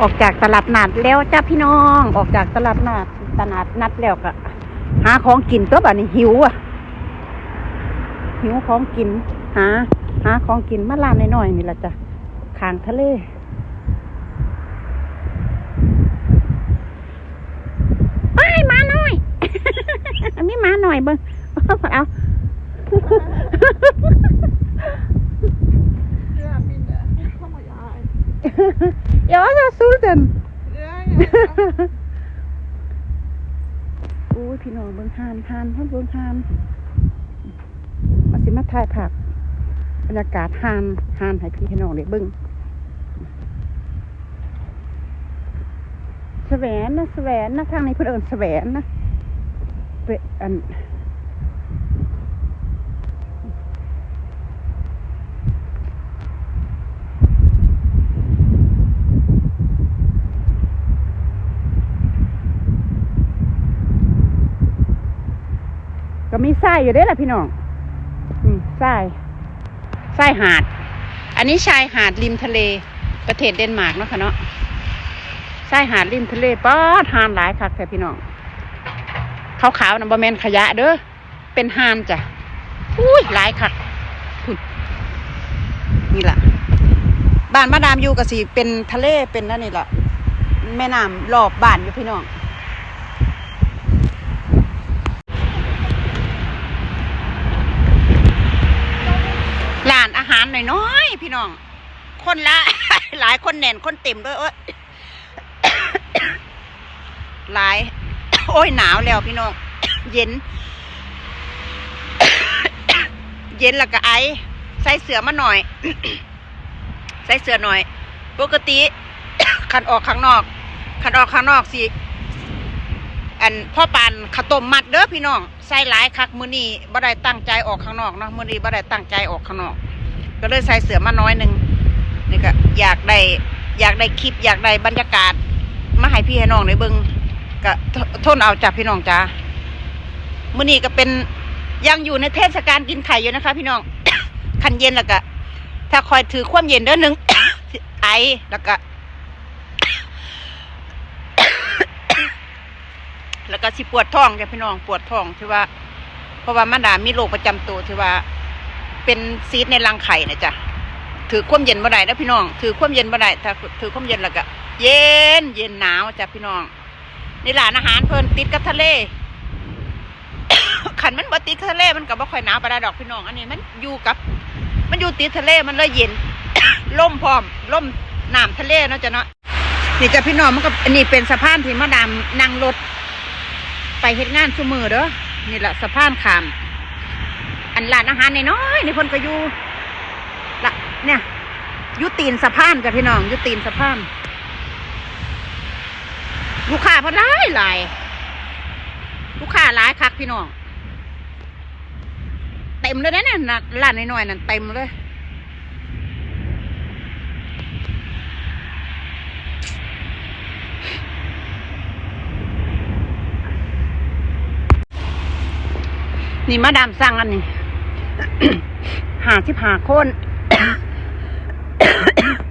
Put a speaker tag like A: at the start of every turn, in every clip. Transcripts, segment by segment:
A: ออกจากตลาดนัดแล้วจ้าพี่น้องออกจากตลาดนัดตลาดนัดแล้วก็หาของกินตัวแบบนี้หิวอะ หิวของกิน หา หาของกินมาลานน้อยๆนี่แหละจ้ะขางทะเลไอ้ยหมาหน่อยมีหมาหน่อยเบิ้งเอา
B: Ja, minder. Kom maar jij.
A: เดี๋ยวจะสู้เต็น
B: Ja, ja.
A: อู้ยพี่น้องเบิ้งหานหานท่านเบิ้งหานมาสิมาถ่ายผักบรรยากาศหานหานให้พี่ให้น้องได้เบิ้งแสวงนะแสวงนะทางนี้เพื่นเอินแสวงนะเป็นอันก็ มีทรายอยู่ด้อล่ะพี่น้องอืมทรายทรายหาด อันนี้ชายหาดริมทะเลประเทศเดนมาร์กเนาะค่ะเนาะชายหาดริมทะเลป๊อดหานหลายคักแท้พี่น้องขาวๆนะบ่แมนขยะเด้อเป็นหานจ้ะอุ้ยหลายคักพุ่นนี่ล่ะบ้านมาดามอยู่ก็สิเป็นทะเลเป็นนั่นนี่ล่ะแม่น้ำรอบบ้านอยู่พี่น้อง ร้า นอาหารหน่อยๆพี่น้อง คนละ หลายคนแน่นคนเต็มด้วยเอ้ยหลาย โอ้ยหนาวแล้วพี่น้อง เย็น เย็นแล้วก็ไอ ใส่เสื้อมาหน่อย ใส่เสื้อหน่อย ปกติคันออกข้างนอกคันออกข้างนอกสิอันพ่อปานข้าวต้มมัดเด้อพี่น้องใส่หลายคักมือนี้บ่ได้ตั้งใจออกข้างนอกเนาะมือนี้บ่ได้ตั้งใจออกข้างนอก ก็เลยใส่เสือมาน้อยหนึ่งนี่ก็อยากได้อยากได้คลิปอยากได้บรรยากาศ มาให้พี่ให้น้องได้เบิงก็ททนเอาจากพี่น้องจ้ามื้อนี้ก็เป็นยังอยู่ในเทศกาลกินไข่อยู่นะคะ พี่น้อง คันเย็นแล้วก็ถ้าคอยถือความเย็นเด้อหนึ่งไอแล้วก็แล้วก็สิปวดท้องจ้ะพี่น้องปวดท้องที่ว่า เพราะว่ามันดามีโรคประจำตัวที่ว่า เป็นซีดในรังไข่นะจ๊ะถือความเย็นบ่ได้นะพี่น้อง ถือความเย็นบ่ได้ถ้าถือความเย็นแล้วก็ เย็น เย็นหนาวจ้ะพี่น้องในร้านอาหารเพิ่นติดกับทะเลขันมันบ่ติดทะเลมันก็บ่ค่อยหนาวปลาดดอกพี่น้อง อันนี้มันอยู่กับ มันอยู่ติดทะเลมันเลยเย็นล่มพร้อมล่มน้ำทะเลเนาะจ้ะเนาะนี่จ้ะพี่น้องมันก็อันนี้เป็นสะพานที่มาดามนั่งรถไปเฮ็ดงานซุมือเด้อนี่แหละสะพานขาม นร้านอาหารน้อยๆในคนก็อยู่ละเนี่ยยู่ตีนสะพานจ้ะพี่น้องยู่ตีนสะพานลูกค้าเพนหลายหลายลูกค้าหลายคักพี่น้องเต็มเลยนะเนี่ยน่ะร้านน้อยๆนั่นเต็มเลยนี่มาดามสั่งอันนี้ หาสิบหาคน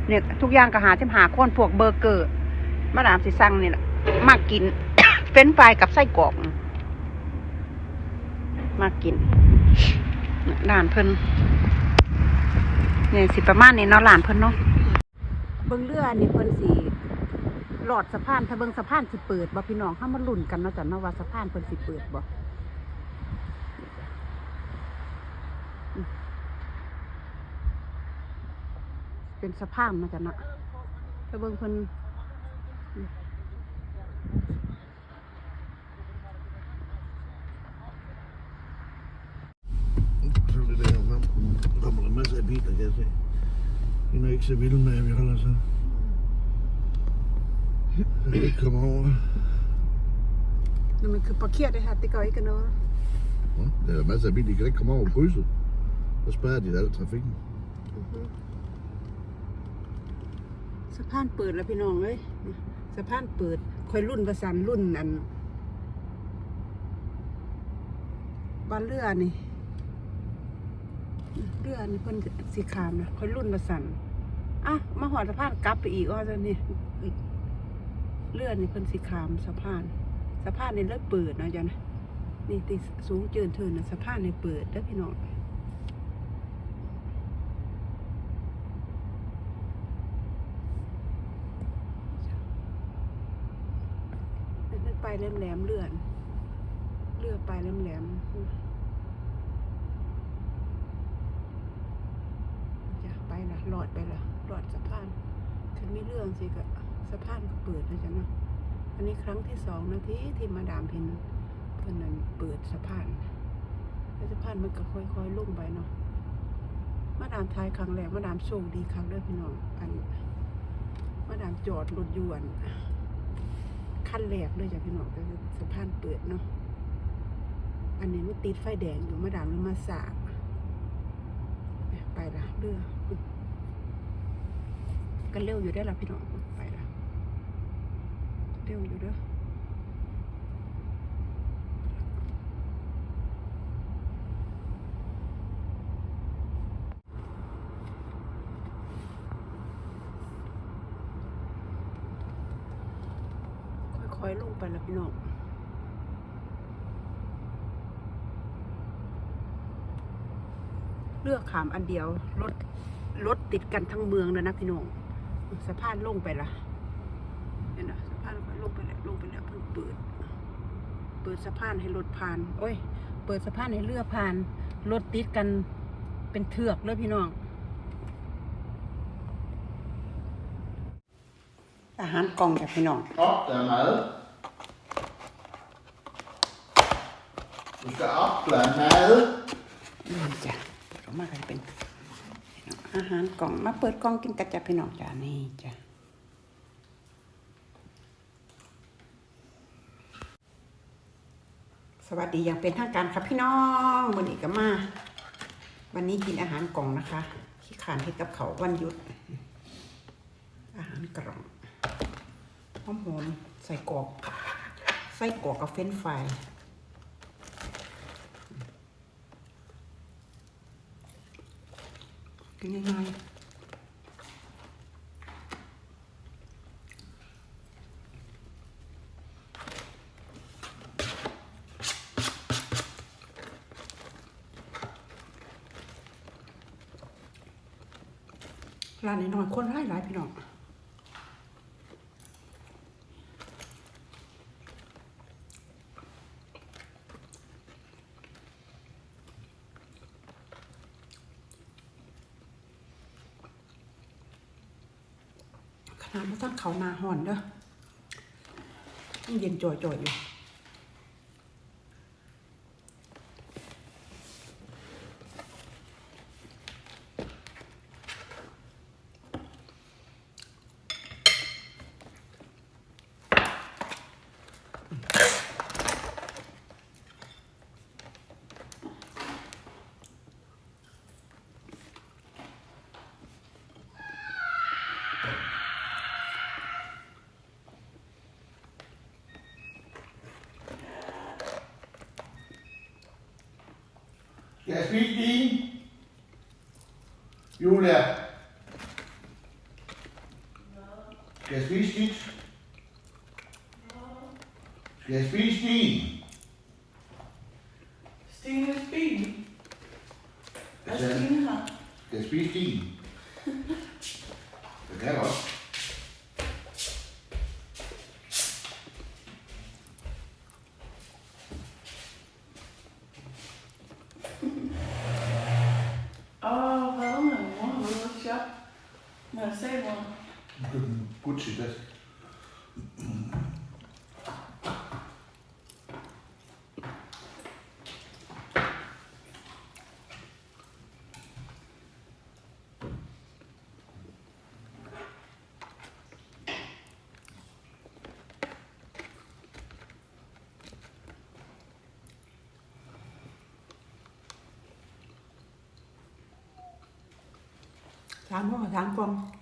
A: เนี่ยทุกอย่างก็หาสิบหาคนพวกเบอร์เกอร์มาดามสิสั่งนี่แหละมากิน เฟรนฟรายกับไส้กรอกมากินร้านเพิ่นเนี่ยสิประมาณนี้เนาะร้านเพิ่นเนาะเบิ่งเรืออันนี้เพิ่นสิหลอดสะพานถ้าเบิ่งสะพานสิเปิดบ่พี่น้องเฮามาลุ้นกันเนาะจ้ะเนาะว่าสะพานเพิ่นสิเปิดบ่ เป็นสะพานมาจากนะไปเบิ่งเพิ่น
C: Så det der, frem. Der kommer der masser af biler, kan jeg se. De er ikke så vilde med, at vi holder så. Så kan vi ikke komme over.
A: นี่มันคือparkere det her, det gør ikke noget.
C: Ja, Der er masser af biler, de kan ikke komme over krydset. Så spærrer de al trafikken.
A: ส ะพานเปิดแล้วพี่น้องเอ้ยสะพานเปิดคอยรุ่นประสันรุ่นอันบ้านเรือนี่เรือนี่เพิ่นสีขามนะคอยรุ่นประสันอะมาหอดสะพานกลับไปอีกว่าจะนี่เลื่อนนี่เพิ่นสิขามสะพานสะพานนี่เลิกเปิดนะจ้ะนะนี่ติสูงเจินเทินนะสะพานนี่เปิดเด้อพี่น้อง นั่นไปแหลมๆเลื่อนเลื่อไปแหลมๆจะไปละหลอดไปละหลอดสะพานถึงมีเรื่องสิก็สะพานก็เปิดนะจ๊ะเนาะอันนี้ครั้งที่สองนะที่ที่มาดามเห็นเพื่อนนั้นเปิดสะพานแล้วสะพานมันก็ค่อยๆลุ่งไปเนาะมาดามทายครั้งแรกมาดามโชคดีครั้งเด้อพี่น้องอันมาดามจอดรถยวน ขั้นแรกเลยจ้ะพี่น้องก็คือสะพานเปิดเนาะอันนี้มันติดไฟแดงอยู่มาดามแล้วมาสาไปละเรือก็เร็วอยู่ได้ละพี่น้องไปละเร็วอยู่เด้อค่ อยๆลงไปละพี่น้องเลือกขามอันเดียวรถรถติดกันทั้งเมืองเลยนะพี่น้องสะพานลงไปละเห็นนะสะพานลงไปแล้วลงไปแล้วเพิ่งเปิด เปิดสะพานให้รถผ่าน โอ้ย เปิดสะพานให้เรือผ่านรถติดกันเป็นเถือกเลยพี่น้อง อาหารกล่องจ้ะพี่น้อง
C: Op, der er mad. Du skal op, der er mad.
A: นี่จ้ะเปิดออกมาก็จะเป็นอาหารกล่องมาเปิดกล่องกินกันจ้ะพี่น้องจ้ะนี่จ้ะสวัสดีอย่างเป็นทางการครับพี่น้องวันนี้ก็มา วันนี้กินอาหารกล่องนะคะขี้ขานให้กับเขาวันหยุด อาหารกล่องหอมหอมใส่กรอกใส่กรอกกับเฟรนฟราย กินง่ายๆร้านนี้น้อยคนหลายหลายพี่น้อง นาดไม่ต้องเขานาห่อนเด้อยังเย็นจ่อยๆอยู่
C: Jeg spise din? Julia? Skal jeg spise dit? Skal jeg spise din?
B: Stines bil.
C: Du?
B: Stine her.
C: Skal jeg spise din? Det kan jeg godt.
B: Mercemos. Good,
C: good
A: she does. Cảm ơn.